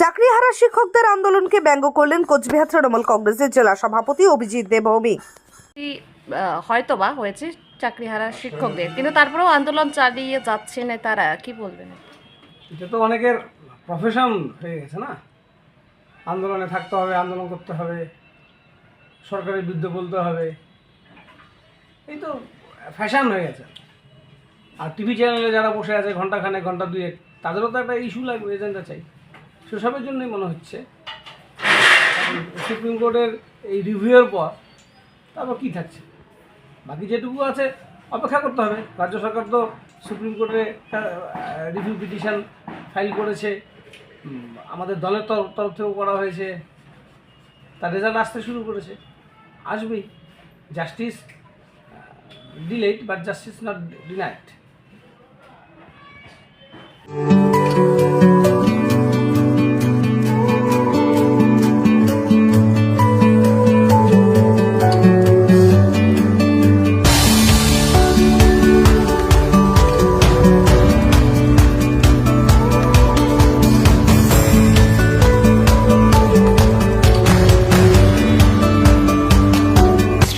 চাকরিহারা শিক্ষকদের আন্দোলনকে ব্যঙ্গ করলেন কোচবিহার তৃণমূল কংগ্রেসের জেলা সভাপতি অভিজিৎ দেবভৌমিক হয়তোবা হয়েছে চাকরিহারা শিক্ষকদের কিন্তু তারপরেও আন্দোলন চালিয়ে যাচ্ছে না তারা কি বলবেন? এটা তো অনেকের প্রফেশন হয়ে গেছে না? আন্দোলনে থাকতে হবে আন্দোলন করতে হবে সরকারের বিরুদ্ধে বলতে হবে। এই তো ফ্যাশন হয়ে গেছে। আর টিভি চ্যানেলে যারা বসে আছে ঘন্টাখানেক ঘণ্টা দুয়েক তাদেরও তো একটা ইস্যু লাগবে এজেন্ডা চাই। সেসবের জন্যই মনে হচ্ছে। সুপ্রিম কোর্টের এই রিভিউয়ের পর তারপর কী থাকছে? বাকি যেটুকু আছে অপেক্ষা করতে হবে। রাজ্য সরকার তো সুপ্রিম কোর্টে রিভিউ পিটিশন ফাইল করেছে। আমাদের দলের তরফ থেকেও করা হয়েছে। তার রেজাল্ট আসতে শুরু করেছে। আসবেই। Justice delayed but justice not denied